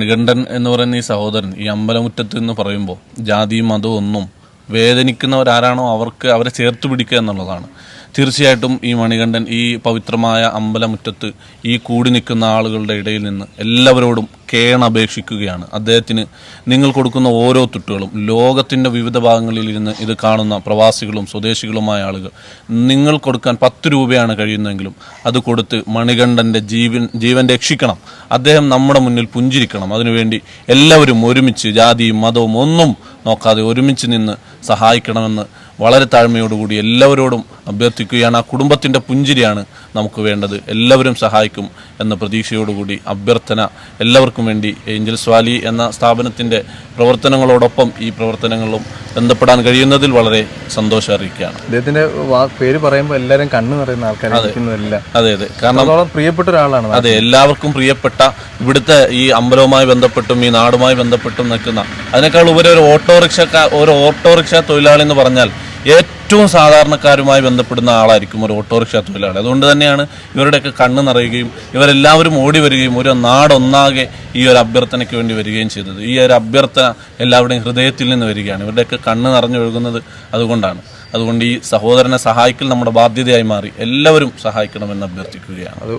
മണികണ്ഠൻ എന്ന് പറയുന്ന ഈ സഹോദരൻ ഈ അമ്പലമുറ്റത്ത് എന്ന് പറയുമ്പോൾ ജാതിയും മതവും ഒന്നും വേദനിക്കുന്നവരാരാണോ അവർക്ക് അവരെ ചേർത്ത് പിടിക്കുക എന്നുള്ളതാണ്. തീർച്ചയായിട്ടും ഈ മണികണ്ഠൻ ഈ പവിത്രമായ അമ്പലമുറ്റത്ത് ഈ കൂടി നിൽക്കുന്ന ആളുകളുടെ ഇടയിൽ നിന്ന് എല്ലാവരോടും കേണപേക്ഷിക്കുകയാണ്. അദ്ദേഹത്തിന് നിങ്ങൾ കൊടുക്കുന്ന ഓരോ തുട്ടുകളും ലോകത്തിന്റെ വിവിധ ഭാഗങ്ങളിൽ ഇരുന്ന് ഇത് കാണുന്ന പ്രവാസികളും സ്വദേശികളുമായ ആളുകൾ നിങ്ങൾ കൊടുക്കാൻ പത്ത് രൂപയാണ് കഴിയുന്നതെങ്കിലും അത് കൊടുത്ത് മണികണ്ഠന്റെ ജീവൻ ജീവൻ രക്ഷിക്കണം. അദ്ദേഹം നമ്മുടെ മുന്നിൽ പുഞ്ചിരിക്കണം. അതിനുവേണ്ടി എല്ലാവരും ഒരുമിച്ച് ജാതിയും മതവും ഒന്നും നോക്കാതെ ഒരുമിച്ച് നിന്ന് സഹായിക്കണമെന്ന് വളരെ താഴ്മയോടുകൂടി എല്ലാവരോടും അഭ്യർത്ഥിക്കുകയാണ്. ആ കുടുംബത്തിന്റെ പുഞ്ചിരിയാണ് നമുക്ക് വേണ്ടത്. എല്ലാവരും സഹായിക്കും എന്ന പ്രതീക്ഷയോടുകൂടി അഭ്യർത്ഥന എല്ലാവർക്കും വേണ്ടി ഏഞ്ചൽസ് വാലി എന്ന സ്ഥാപനത്തിന്റെ പ്രവർത്തനങ്ങളോടൊപ്പം ഈ പ്രവർത്തനങ്ങളും ബന്ധപ്പെടാൻ കഴിയുന്നതിൽ വളരെ സന്തോഷം അറിയിക്കുകയാണ്. അദ്ദേഹത്തിന്റെ പേര് പറയുമ്പോൾ എല്ലാവരും കണ്ണു നിറയുന്ന ആൾക്കാരെ ഇരിക്കുന്നതല്ല. അതെ അതെ. കാരണം പ്രിയപ്പെട്ട ഒരാളാണ് അതെ എല്ലാവർക്കും പ്രിയപ്പെട്ട ഇവിടുത്തെ ഈ അമ്പലവുമായി ബന്ധപ്പെട്ടും ഈ നാടുമായി ബന്ധപ്പെട്ടും നിൽക്കുന്ന അതിനേക്കാൾ ഉപരി ഒരു ഓട്ടോറിക്ഷ ഒരു ഓട്ടോറിക്ഷ തൊഴിലാളി എന്ന് പറഞ്ഞാൽ ഏറ്റവും സാധാരണക്കാരുമായി ബന്ധപ്പെടുന്ന ആളായിരിക്കും ഒരു ഓട്ടോറിക്ഷ തൊഴിലാളി. അതുകൊണ്ട് തന്നെയാണ് ഇവരുടെയൊക്കെ കണ്ണ് നിറയുകയും ഇവരെല്ലാവരും ഓടി വരികയും ഒരു നാടൊന്നാകെ ഈ ഒരു അഭ്യർത്ഥനയ്ക്ക് വേണ്ടി വരികയും ചെയ്തത്. ഈ ഒരു അഭ്യർത്ഥന എല്ലാവരുടെയും ഹൃദയത്തിൽ നിന്ന് വരികയാണ്. ഇവരുടെയൊക്കെ കണ്ണ് നിറഞ്ഞൊഴുകുന്നത് അതുകൊണ്ടാണ്. അതുകൊണ്ട് ഈ സഹോദരനെ സഹായിക്കൽ നമ്മുടെ ബാധ്യതയായി മാറി. എല്ലാവരും സഹായിക്കണമെന്ന് അഭ്യർത്ഥിക്കുകയാണ്. അത്